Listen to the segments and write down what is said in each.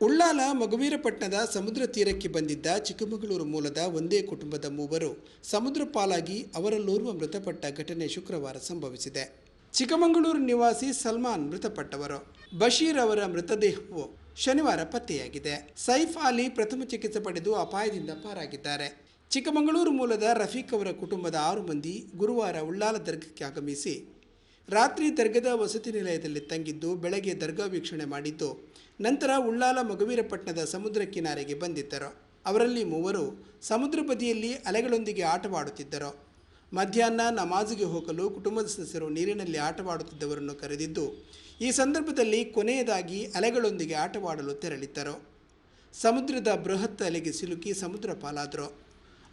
ಉಳ್ಳಾಲ ಮಗುವೀರಪಟ್ಟಣದ ಸಮುದ್ರ ತೀರಕ್ಕೆ ಬಂದಿದ್ದ ಚಿಕ್ಕಮಗಳೂರು ಮೂಲದ ಒಂದೇ ಕುಟುಂಬದ ಮೂವರು ಸಮುದ್ರ ಪಾಲಾಗಿ ಅವರಲ್ಲೋರ್ವ ಮೃತಪಟ್ಟ ಘಟನೆ ಶುಕ್ರವಾರ ಸಂಭವಿಸಿದೆ. ಚಿಕ್ಕಮಗಳೂರು ನಿವಾಸಿ ಸಲ್ಮಾನ್ ಮೃತಪಟ್ಟವರು. ಬಶೀರ್ ಅವರ ಮೃತದೇಹವು ಶನಿವಾರ ಪತ್ತೆಯಾಗಿದೆ. ಸೈಫ್ ಅಲಿ ಪ್ರಥಮ ಚಿಕಿತ್ಸೆ ಪಡೆದು ಅಪಾಯದಿಂದ ಪಾರಾಗಿದ್ದಾರೆ. ಚಿಕ್ಕಮಗಳೂರು ಮೂಲದ ರಫೀಕ್ ಅವರ ಕುಟುಂಬದ ಆರು ಮಂದಿ ಗುರುವಾರ ಉಳ್ಳಾಲ ದರ್ಗಕ್ಕೆ ಆಗಮಿಸಿ ರಾತ್ರಿ ದರ್ಗದ ವಸತಿ ನಿಲಯದಲ್ಲಿ ತಂಗಿದ್ದು ಬೆಳಗ್ಗೆ ದರ್ಗಾ ವೀಕ್ಷಣೆ ಮಾಡಿದ್ದು. ನಂತರ ಉಳ್ಳಾಲ ಮಗುವೀರಪಟ್ಟಣದ ಸಮುದ್ರ ಕಿನಾರೆಗೆ ಬಂದಿದ್ದರು. ಅವರಲ್ಲಿ ಮೂವರು ಸಮುದ್ರ ಬದಿಯಲ್ಲಿ ಅಲೆಗಳೊಂದಿಗೆ ಆಟವಾಡುತ್ತಿದ್ದರು. ಮಧ್ಯಾಹ್ನ ನಮಾಜಿಗೆ ಹೋಗಲು ಕುಟುಂಬದ ಸದಸ್ಯರು ನೀರಿನಲ್ಲಿ ಆಟವಾಡುತ್ತಿದ್ದವರನ್ನು ಕರೆದಿದ್ದು, ಈ ಸಂದರ್ಭದಲ್ಲಿ ಕೊನೆಯದಾಗಿ ಅಲೆಗಳೊಂದಿಗೆ ಆಟವಾಡಲು ತೆರಳಿದ್ದರು. ಸಮುದ್ರದ ಬೃಹತ್ ಅಲೆಗೆ ಸಿಲುಕಿ ಸಮುದ್ರ ಪಾಲಾದರು.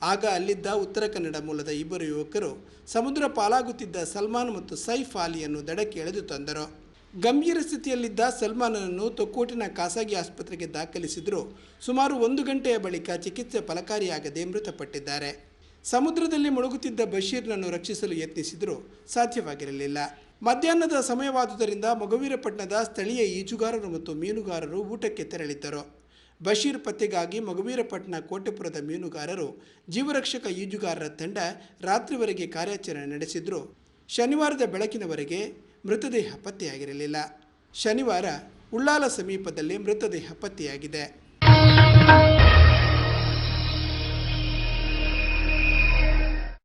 ಆಗ ಅಲ್ಲಿದ್ದ ಉತ್ತರ ಕನ್ನಡ ಮೂಲದ ಇಬ್ಬರು ಯುವಕರು ಸಮುದ್ರ ಪಾಲಾಗುತ್ತಿದ್ದ ಸಲ್ಮಾನ್ ಮತ್ತು ಸೈಫ್ ಅಲಿಯನ್ನು ದಡಕ್ಕೆ ಎಳೆದು ತಂದರು. ಗಂಭೀರ ಸ್ಥಿತಿಯಲ್ಲಿದ್ದ ಸಲ್ಮಾನನನ್ನು ತೊಕ್ಕೋಟಿನ ಖಾಸಗಿ ಆಸ್ಪತ್ರೆಗೆ ದಾಖಲಿಸಿದರೂ. ಸುಮಾರು ಒಂದು ಗಂಟೆಯ ಬಳಿಕ ಚಿಕಿತ್ಸೆ ಫಲಕಾರಿಯಾಗದೆ ಮೃತಪಟ್ಟಿದ್ದಾರೆ. ಸಮುದ್ರದಲ್ಲಿ ಮುಳುಗುತ್ತಿದ್ದ ಬಶೀರ್ನನ್ನು ರಕ್ಷಿಸಲು ಯತ್ನಿಸಿದರೂ ಸಾಧ್ಯವಾಗಿರಲಿಲ್ಲ. ಮಧ್ಯಾಹ್ನದ ಸಮಯವಾದುದರಿಂದ ಮಗುವೀರಪಟ್ಟಣದ ಸ್ಥಳೀಯ ಈಜುಗಾರರು ಮತ್ತು ಮೀನುಗಾರರು ಊಟಕ್ಕೆ ತೆರಳಿದ್ದರು. ಬಶೀರ್ ಪತ್ತೆಗಾಗಿ ಮಗುವೀರಪಟ್ಟಣ ಕೋಟೆಪುರದ ಮೀನುಗಾರರು, ಜೀವರಕ್ಷಕ ಈಜುಗಾರರ ತಂಡ ರಾತ್ರಿವರೆಗೆ ಕಾರ್ಯಾಚರಣೆ ನಡೆಸಿದ್ರು. ಶನಿವಾರದ ಬೆಳಕಿನವರೆಗೆ ಮೃತದೇಹ ಪತ್ತೆಯಾಗಿರಲಿಲ್ಲ. ಶನಿವಾರ ಉಳ್ಳಾಲ ಸಮೀಪದಲ್ಲಿ ಮೃತದೇಹ ಪತ್ತೆಯಾಗಿದೆ.